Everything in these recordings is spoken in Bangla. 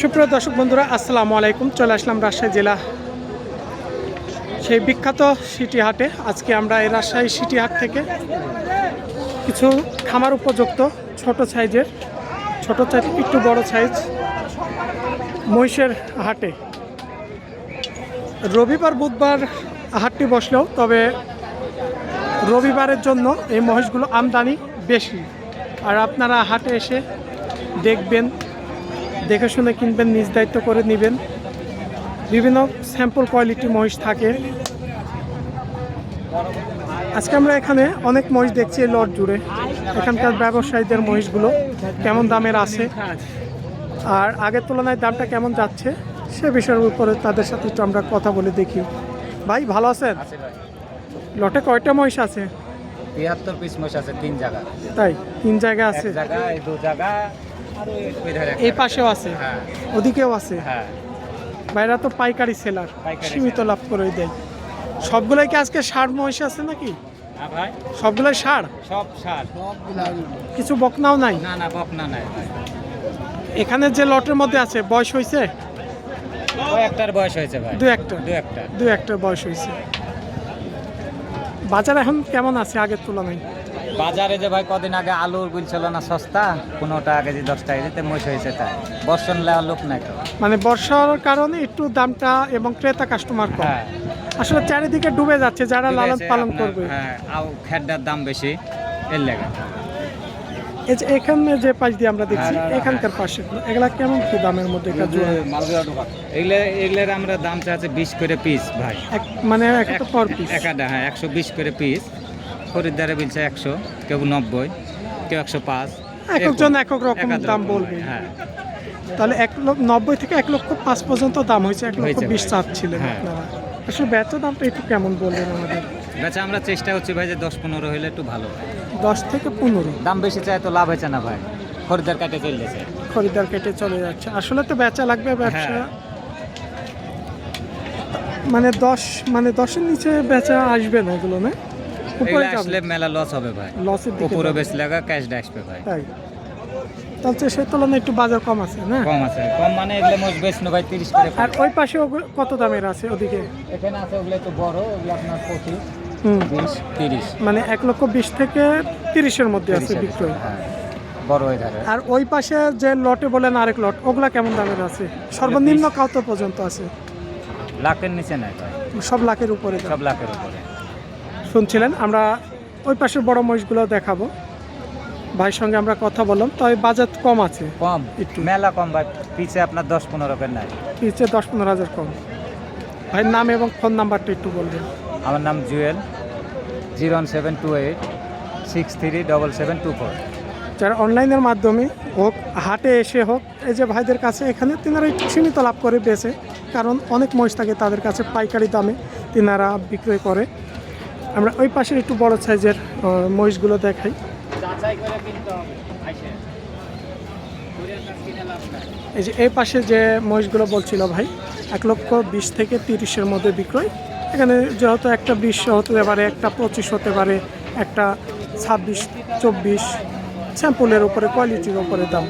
সুপ্রিয় দর্শক বন্ধুরা, আসসালামু আলাইকুম। চলে আসলাম রাজশাহী জেলা সেই বিখ্যাত সিটি হাটে। আজকে আমরা এই রাজশাহী সিটি হাট থেকে কিছু খামার উপযুক্ত ছোট সাইজের, ছোট সাইজ, একটু বড় সাইজ মহিষের হাটে। রবিবার, বুধবার হাটটি বসলেও, তবে রবিবারের জন্য এই মহিষগুলো আমদানি বেশি। আর আপনারা হাটে এসে দেখবেন দেখে শুনে কিনবেন নিজ দায়িত্ব করে নেবেন। বিভিন্ন স্যাম্পল কোয়ালিটি মহিষ থাকে। আজকে আমরা এখানে অনেক মহিষ দেখছি এই লট জুড়ে। এখানকার ব্যবসায়ীদের মহিষগুলো কেমন দামের আছে? আর আগের তুলনায় দামটা কেমন যাচ্ছে সে বিষয়ের উপরে তাদের সাথে একটু আমরা কথা বলে দেখি। ভাই ভালো আছেন? লটে কয়টা মহিষ আছে? তিয়াত্তর পিস মোষ আছে তিন জায়গা তাই তিন জায়গা আছে? জায়গা দু জায়গা এই পাশেও আছে। হ্যাঁ। ওদিকেও আছে। হ্যাঁ। বাইরা তো পাইকারি সেলার সীমিত লাভ করে দেয়। সবগুলাই কি আজকে সার মহিষ আছে নাকি? হ্যাঁ সবগুলাই সার? সব সার। কিছু বকনাও নাই? না না বকনা নাই এখানে যে লটের মধ্যে আছে বয়স হয়েছে? একটার বয়স হয়েছে ভাই। দু একটা। দু একটা। দু একটার বয়স হয়েছে। বাজার এখন কেমন আছে আগের তুলনায়? বাজারে যে ভাই কদিন আগে আলুর গুল ছিল না সস্তা পনেরো টাকা কেজি দশ টাকা কেজিতে মোষ হয়েছে তাই। বর্ষণ লেওয়ার লোক নাই মানে বর্ষার কারণে একটু দামটা এবং ক্রেতা কাস্টমার কম। হ্যাঁ। আসলে চারিদিকে ডুবে যাচ্ছে যারা লালন পালন করবে। হ্যাঁ খেড্ডার দাম বেশি এর লেগে। এই যে এখানে যে পাশ দিয়ে আমরা দেখছি হ্যাঁ, হ্যাঁ, এখানকার পাশে এগুলা কেমন কি দামের মধ্যে? এগুলো এগুলোর আমরা দাম চাচ্ছি বিশ করে পিস ভাই। মানে একটা পর পিস একাটা হ্যাঁ একশো বিশ করে পিস খরিদ্দারে বলছে একশো কেউ নব্বই কেউ একশো পাঁচ। এক একজন এক এক রকম দাম বলবে। হ্যাঁ তাহলে এক নব্বই থেকে এক লক্ষ পাঁচ পর্যন্ত দাম হয়েছে এক লক্ষ বিশ ভাই। চাচ্ছিলেন হ্যাঁ। আসলে বেচা দামটা একটু কেমন বললেন আমাদের? বেচা আমরা চেষ্টা করছি ভাই যে দশ পনেরো হলে একটু ভালো দশ থেকে পনেরো। দাম বেশি চাই তো লাভ হয়েছে না ভাই? খরিদ্দার কাটে চলতেছে। খরিদার কেটে চলে যাচ্ছে। আসলে তো বেচা লাগবে ব্যবসা। হ্যাঁ। মানে দশ মানে দশের নিচে বেচা আসবে না এগুলো না? উপরে আসলে মেলা লস হবে ভাই। লসের দিকে উপরে। বেশি লাগা ক্যাশ আসবে ভাই। তাই। তাহলে সে তুলনায় একটু বাজার কম আছে না? কম আছে। কম মানে এগুলো বেশ ভাই তিরিশ করে আর ওই পাশে কত দামের আছে ওদিকে? এখানে আছে ওগুলো একটু বড় ওগুলো আপনার পঁচিশ তিরিশ মানে এক লক্ষ বিশ থেকে তিরিশের মধ্যে আছে বিক্রয়। হ্যাঁ। বড় ধারে। আর ওই পাশে যে লটে বলেন আরেক লট ওগুলা কেমন দামের আছে? সর্বনিম্ন কত পর্যন্ত আছে? লাখের নিচে নাই সব লাখের উপরে সব লাখের উপরে। শুনছিলেন আমরা ওই পাশের বড় মহিষগুলো দেখাবো। ভাইয়ের সঙ্গে আমরা কথা বললাম তবে বাজার কম আছে। কম? একটু। মেলা কম ভাই পিছে আপনার দশ পনেরো পেন নাই। পিছে দশ পনেরো হাজার কম। ভাইয়ের নাম এবং ফোন নাম্বারটা একটু বলবেন। আমার নাম Jewel zero one seven two eight six three double seven two four. যারা অনলাইনের মাধ্যমে হোক হাটে এসে হোক এই যে ভাইদের কাছে এখানে তিনারা একটু সীমিত লাভ করে বেছে কারণ অনেক মহিষ থাকে তাদের কাছে পাইকারি দামে তিনারা বিক্রয় করে। আমরা ওই পাশের একটু বড় সাইজের মহিষগুলো দেখাই। এই যে এই পাশে যে মহিষগুলো বলছিল ভাই এক লক্ষ বিশ থেকে তিরিশের মধ্যে বিক্রয়। এখানে যেহেতু একটা বিশ হতে পারে একটা পঁচিশ হতে পারে একটা ছাব্বিশ চব্বিশ স্যাম্পলের উপরে কোয়ালিটির উপরে দাম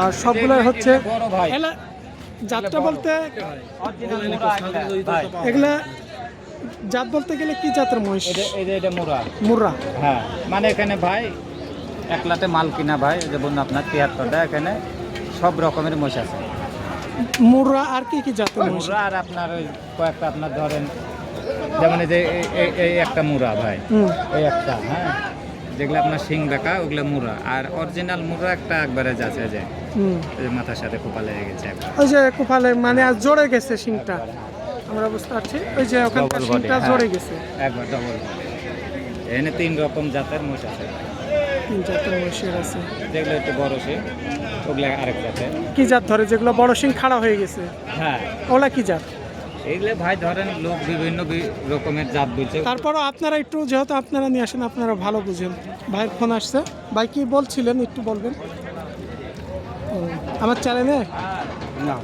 আর সবগুলোই হচ্ছে জাতটা বলতে এগুলা জাত বলতে গেলে কি জাতের মহিষ? এটা- এটা মুরা মুর্রা হ্যাঁ মানে এখানে ভাই একলাতে মাল কিনা ভাই এই যে বলুন আপনার তিয়াত্তরটা এখানে সব রকমের মহিষ আছে। মুরা আর কি কি জাতের মহিষ? মুরা আর আপনার ওই কয়েকটা আপনার ধরেন যেমন এই যে এই- একটা মুরা ভাই এই একটা হ্যাঁ। যেগুলো আপনার শিং বেকা ওগুলো মুরা আর অরিজিনাল মুরা একটা একবারে যাচ্ছে যে মাথার সাথে খোপা লেগে গেছে ওই যে কোপালে মানে আর জড়ে গেছে শিংটা। আমরা বুঝতে পারছি। ওই যে ওখানকার শিংটা হ্যাঁ। জড়ে গেছে। একবার ডবল এখানে তিন রকম জাতের মোষ আছে। তিন জাতের মহিষের আছে। যেগুলো একটু বড় সে ওগুলো আরেক জাতের। কি জাত ধরে? যেগুলো বড় শিং খাড়া হয়ে গেছে। হ্যাঁ। ওলা কি জাত? এইগুলো ভাই ধরেন লোক বিভিন্ন রকমের জাত বলছে। তারপরও আপনারা একটু যেহেতু আপনারা নিয়ে আসেন আপনারা ভালো বুঝেন। ভাইয়ের ফোন আসছে। ভাই কি বলছিলেন একটু বলবেন? আমার চ্যানেলে? না।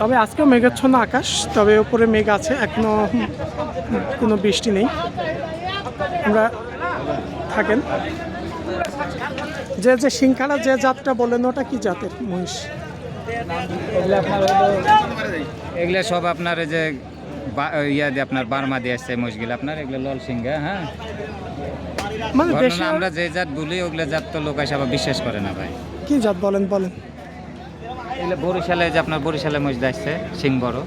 তবে আজকেও মেঘাচ্ছন্ন আকাশ তবে উপরে মেঘ আছে এখনও কোনো বৃষ্টি নেই। আমরা থাকেন। যে যে সিংখাড়া যে জাতটা বলেন ওটা কি জাতের মহিষ? এগুলো সব আপনার যে ইয়া দিয়ে আপনার বার্মা দিয়ে আসছে মহিষগুলো। আপনার এগুলো লল সিংহা হ্যাঁ? মানে আমরা যে জাত বলি ওগুলো জাত তো লোক এসে আবার বিশ্বাস করে না ভাই। কি জাত বলেন বলেন। এগুলো বরিশালে যে আপনার বরিশালে মহিষ আসছে সিং বড়।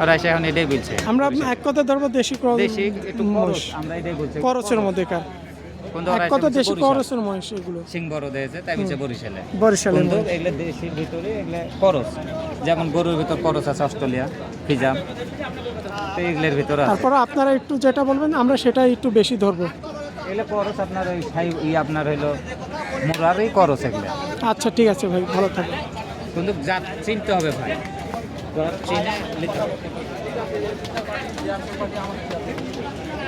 আর এসে এখন এটাই বলছে। আমরা এক কথা ধরবো দেশি দেশি একটু আমরা এটাই বলছি। করচের মধ্যে কার দেশি বরিশাল। মহিষ এগুলো? সিং বড় দিয়েছে তাই বলছে বরিশালে। বরিশালের কিন্তু এগুলো দেশির ভিতরে এগুলো করস যেমন গরুর ভিতর করস আছে অস্ট্রেলিয়া ফিজাম। তো এগুলোর ভিতরে তারপরে আপনারা একটু যেটা বলবেন আমরা সেটা একটু বেশি ধরবো। এগুলো করস আপনার ওই ই আপনার হইল মোরারই করস এগুলো। আচ্ছা ঠিক আছে ভাই ভালো থাকবে কিন্তু জাত চিনতে হবে ভাই। চিনে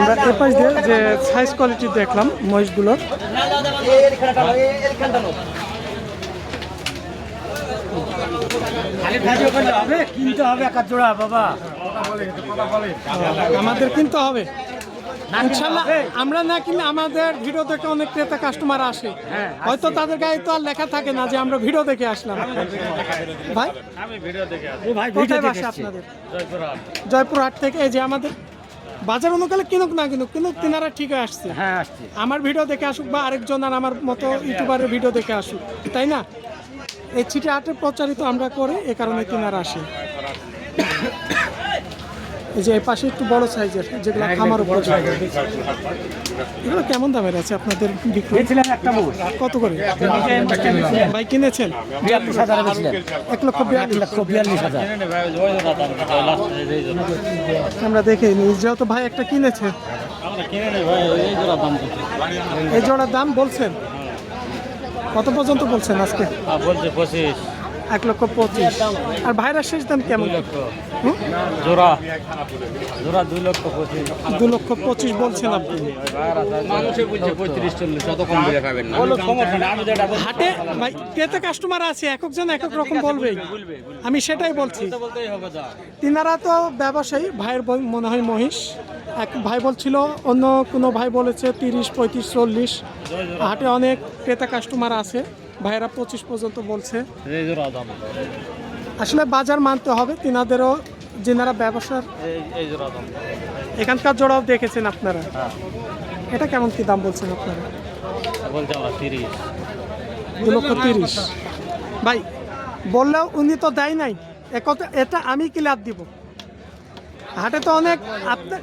আমরা এ পাশ দিয়ে যে সাইজ কোয়ালিটি দেখলাম মহিষগুলোর। কিনতে হবে এক জোড়া বাবা আমাদের কিনতে হবে। ইনশাল্লাহ আমরা না কিনলে আমাদের ভিডিও দেখে অনেক ক্রেতা কাস্টমার আসে। হয়তো তাদের গায়ে তো আর লেখা থাকে না যে আমরা ভিডিও দেখে আসলাম। ভাই ভাই কোথায় বাসা আপনাদের? জয়পুরহাট থেকে এই যে আমাদের। বাজার অনুকালে কিনুক না কিনুক কিন্তু তিনারা ঠিক আসছে। হ্যাঁ আসছি। আমার ভিডিও দেখে আসুক বা আরেকজন আর আমার মতো ইউটিউবারের ভিডিও দেখে আসুক তাই না? এই ছিটে আটে প্রচারিত আমরা করে এ কারণে তিনারা আসে। এই যে পাশে একটু বড় সাইজের যেগুলো খামার উপর এগুলো কেমন দামের আছে আপনাদের বিক্রি কত করে? ভাই কিনেছেন? বিয়াল্লিশ হাজার এক লক্ষ বিয়াল্লিশ লক্ষ বিয়াল্লিশ হাজার। আমরা দেখে নিই যেহেতু ভাই একটা কিনেছে। এই জোড়ার দাম বলছেন? কত পর্যন্ত বলছেন আজকে? বলছে পঁচিশ। এক লক্ষ পঁচিশ। আর ভাইরাস শেষ দাম কেমন? হুম? জোড়া। জোড়া দুই লক্ষ পঁচিশ। দু লক্ষ পঁচিশ বলছেন আপনি। হাটে ভাই ক্রেতা কাস্টমার আছে? এক একজন এক এক রকম বলবেই আমি সেটাই বলছি। তিনারা তো ব্যবসায়ী ভাইয়ের মনে হয় মহিষ। এক ভাই বলছিল অন্য কোনো ভাই বলেছে তিরিশ পঁয়ত্রিশ চল্লিশ। হাটে অনেক ক্রেতা কাস্টমার আছে। ভাইয়েরা পঁচিশ পর্যন্ত বলছে। আসলে বাজার মানতে হবে তিনাদেরও যেনারা ব্যবসার এখানকার জোড়াও দেখেছেন আপনারা? এটা কেমন কি দাম বলছেন আপনারা? দু লক্ষ তিরিশ। ভাই বললেও উনি তো দেয় নাই। একথা এটা আমি ক্লিয়ার দিব? হাটে তো অনেক আপনার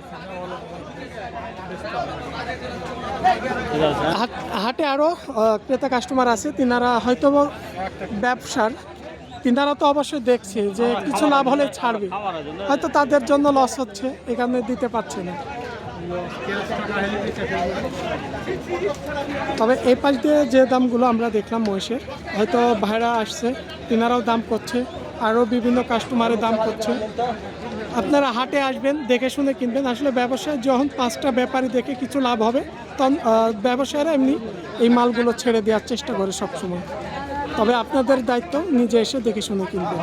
হাট- আরও ক্রেতা কাস্টমার আছে, তিনারা হয়তো ব্যবসার, তিনারা তো অবশ্যই দেখছে যে কিছু লাভ হলে ছাড়বে। হয়তো তাদের জন্য লস হচ্ছে, এখানে দিতে পারছে না। তবে এই পাশ দিয়ে যে দামগুলো আমরা দেখলাম মহিষের, হয়তো ভাইরা আসছে, তিনারাও দাম করছে। আরও বিভিন্ন কাস্টমারের দাম করছে। আপনারা হাটে আসবেন, দেখে শুনে কিনবেন। আসলে ব্যবসায় যখন পাঁচটা ব্যাপারী দেখে কিছু লাভ হবে, তখন ব্যবসায়ীরা এমনি এই মালগুলো ছেড়ে দেওয়ার চেষ্টা করে সবসময়। তবে আপনাদের দায়িত্ব নিজে এসে দেখে শুনে কিনবেন।